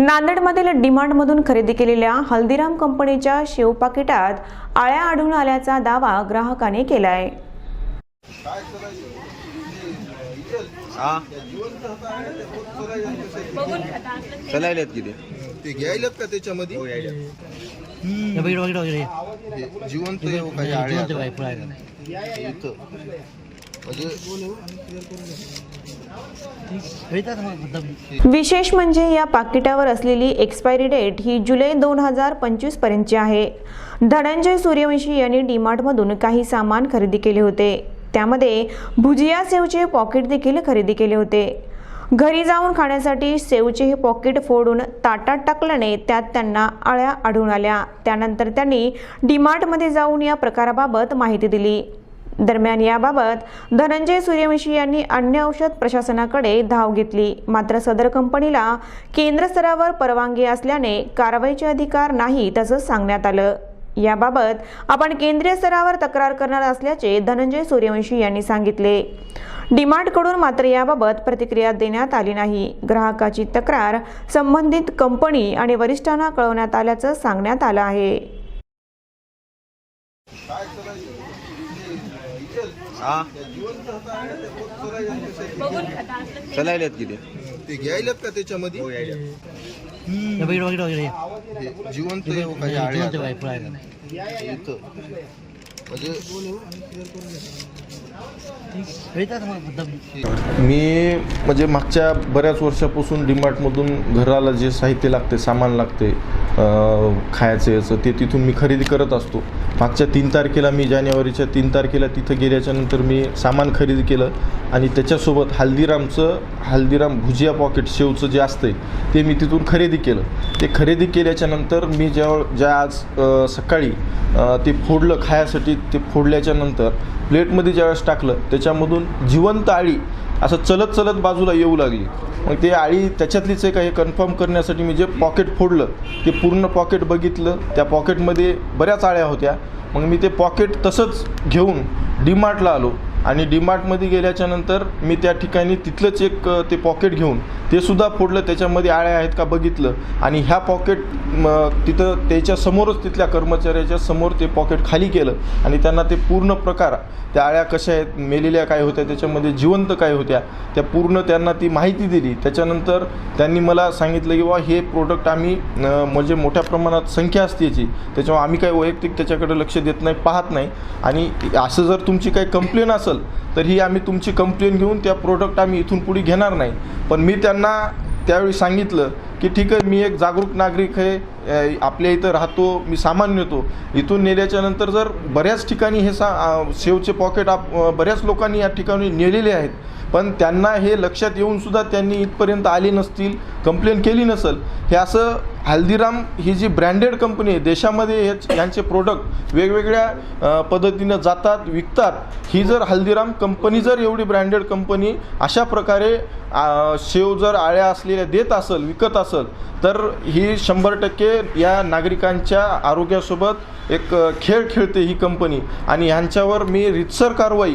नांदेडमधील डिमांडमधून खरेदी केलेल्या हल्दीराम कंपनीच्या शेव पाकिटात आळ्या आढळून आल्याचा दावा ग्राहकाने केलाय. हा? चलायलेत किती ते? घ्यायलात का त्याच्यामध्ये? हे जिवंत म्हणजे. विशेष म्हणजे या पाकिटावर असलेली एक्सपायरी डेट ही जुलै दोन हजार पंचवीस पर्यंतची आहे. धनंजय सूर्यवंशी यांनी डीमार्टमधून काही सामान खरेदी केले होते. त्यामध्ये भुजिया सेवचे पॉकेट देखील खरेदी केले होते. घरी जाऊन खाण्यासाठी सेवचे हे पॉकेट फोडून ताटात टाकल्याने त्यात त्यांना आळ्या आढळून आल्या. त्यानंतर त्यांनी डीमार्टमध्ये जाऊन या प्रकाराबाबत माहिती दिली. दरम्यान याबाबत धनंजय सूर्यवंशी यांनी अन्य औषध प्रशासनाकडे धाव घेतली. मात्र सदर कंपनीला केंद्र स्तरावर परवानगी असल्याने कारवाईचे अधिकार नाही तसंच सांगण्यात आलं. याबाबत आपण केंद्रीय स्तरावर तक्रार करणार असल्याचे धनंजय सूर्यवंशी यांनी सांगितले. डिमार्टकडून मात्र याबाबत प्रतिक्रिया देण्यात आली नाही. ग्राहकाची तक्रार संबंधित कंपनी आणि वरिष्ठांना कळवण्यात आल्याचं सांगण्यात आलं आहे. हा? चलायलेत किती? ते घ्यायलात का त्याच्यामध्ये? हे. हे जिवंत हे. इथं. म्हणजे मग. मी म्हणजे मागच्या बऱ्याच वर्षापासून डीमार्टमधून घराला जे साहित्य लागते सामान लागते अं, खायचं याचं ते तिथून मी खरेदी करत असतो. मागच्या तीन तारखेला मी जानेवारीच्या तीन तारखेला तिथं गेल्याच्यानंतर मी सामान खरेदी केलं आणि त्याच्यासोबत हल्दीरामचं हल्दीराम भुजिया पॉकेट शेवचं जे असतंय ते मी तिथून खरेदी केलं. ते खरेदी केल्याच्यानंतर मी ज्या ज्या आज सकाळी ते फोडलं खायासाठी ते फोडल्याच्यानंतर प्लेटमध्ये ज्यावेळेस टाकलं त्याच्यामधून जिवंत आळी असं चलत चलत बाजूला येऊ लागली. मग ते आळी त्याच्यातलीच एक आहे कन्फर्म करण्यासाठी मी जे पॉकेट फोडलं ते पूर्ण पॉकेट बघितलं. त्या पॉकेटमध्ये बऱ्याच आळ्या होत्या. मग मी ते पॉकेट तसंच घेऊन डीमार्टला आलो. आणि डीमार्टमध्ये गेल्याच्यानंतर मी त्या ठिकाणी तिथलंच एक ते पॉकेट घेऊन ते सुद्धा फोडलं त्याच्यामध्ये आळ्या आहेत का बघितलं. आणि ह्या पॉकेट तिथं त्याच्यासमोरच तिथल्या कर्मचाऱ्याच्या समोर ते पॉकेट खाली केलं. आणि त्यांना ते पूर्ण प्रकार त्या आळ्या कशा आहेत मेलेल्या काय होत्या त्याच्यामध्ये जिवंत काय होत्या त्या पूर्ण त्यांना ती माहिती दिली. त्याच्यानंतर त्यांनी मला सांगितलं की बा हे प्रोडक्ट आम्ही म्हणजे मोठ्या प्रमाणात संख्या असते याची. त्याच्यामुळे आम्ही काही वैयक्तिक त्याच्याकडे लक्ष देत नाही पाहत नाही. आणि असं जर तुमची काही कंप्लेन असेल तर ही आम्ही तुमची कंप्लेन घेऊन त्या प्रोडक्ट आम्ही इथून पुढे घेणार नाही. पण मी त्यांना त्यांना त्यावेळी सांगितलं की ठीक आहे मी एक जागरूक नागरिक आहे आपल्या इथं राहतो मी सामान नेतो. इथून नेल्याच्या नंतर जर बऱ्याच ठिकाणी हे सा सेवचे शेवचे पॉकेट आप बऱ्याच लोकांनी या ठिकाणी नेलेले आहेत. पण त्यांना हे लक्षात येऊन सुद्धा त्यांनी इथपर्यंत आले नसतील कंप्लेन केली नसेल. हे असं हल्दीराम ही जी ब्रँडेड कंपनी आहे देशामध्ये हे यांचे प्रोडक्ट वेगवेगळ्या पद्धतीनं जातात विकतात ही जर हल्दीराम कंपनी जर एवढी ब्रँडेड कंपनी अशा प्रकारे शेव जर आळ्या असलेल्या देत असेल विकत असेल तर ही शंभर टक्के या नागरिकांच्या आरोग्यासोबत एक खेळ खेळते ही कंपनी. आणि ह्यांच्यावर मी रितसर कारवाई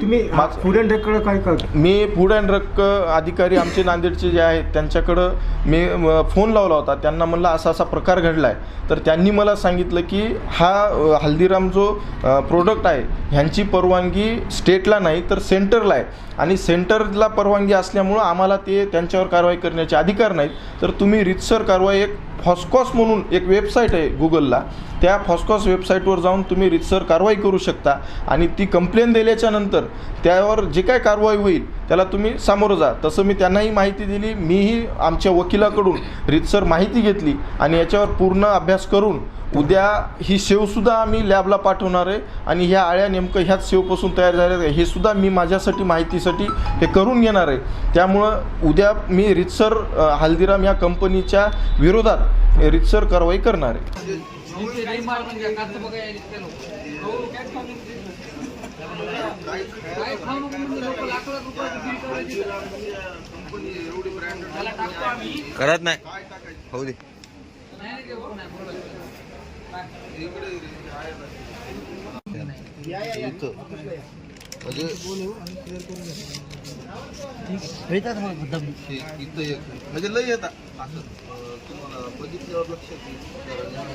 फूड अँड ड्रगकडे काय करता? मी फूड अँड ड्रग अधिकारी आमचे नांदेडचे जे आहेत त्यांच्याकडं मी म, फोन लावला होता. त्यांना म्हणलं असा असा प्रकार घडला आहे तर त्यांनी मला सांगितलं की हा हल्दीराम जो प्रोडक्ट आहे ह्यांची परवानगी स्टेटला नाही तर सेंटरला आहे. आणि सेंटरला परवानगी असल्यामुळं आम्हाला ते त्यांच्यावर कारवाई करण्याचे अधिकार नाहीत. तर तुम्ही रितसर कारवाई एक फॉस्कॉस म्हणून एक वेबसाईट आहे गुगलला त्या फॉस्कॉस वेबसाईटवर जाऊन तुम्ही रितसर कारवाई करू शकता. आणि ती कंप्लेन दिल्याच्या नंतर त्यावर जे काय कारवाई होईल त्याला तुम्ही सामोरं जा. तसं मी त्यांनाही माहिती दिली मीही आमच्या वकिलाकडून रितसर माहिती घेतली आणि याच्यावर पूर्ण अभ्यास करून उद्या ही शेवसुद्धा आम्ही लॅबला पाठवणार आहे आणि ह्या आळ्या नेमकं ह्याच शेवपासून तयार झाल्या हे सुद्धा मी माझ्यासाठी माहितीसाठी हे करून घेणार आहे. त्यामुळं उद्या मी रितसर हल्दीराम या कंपनीच्या विरोधात रितसर कारवाई करणार आहे. करत नाही. होऊ दे. म्हणजे म्हणजे लय येतात. असं तुम्हाला बघितल्यावर लक्षात येईल.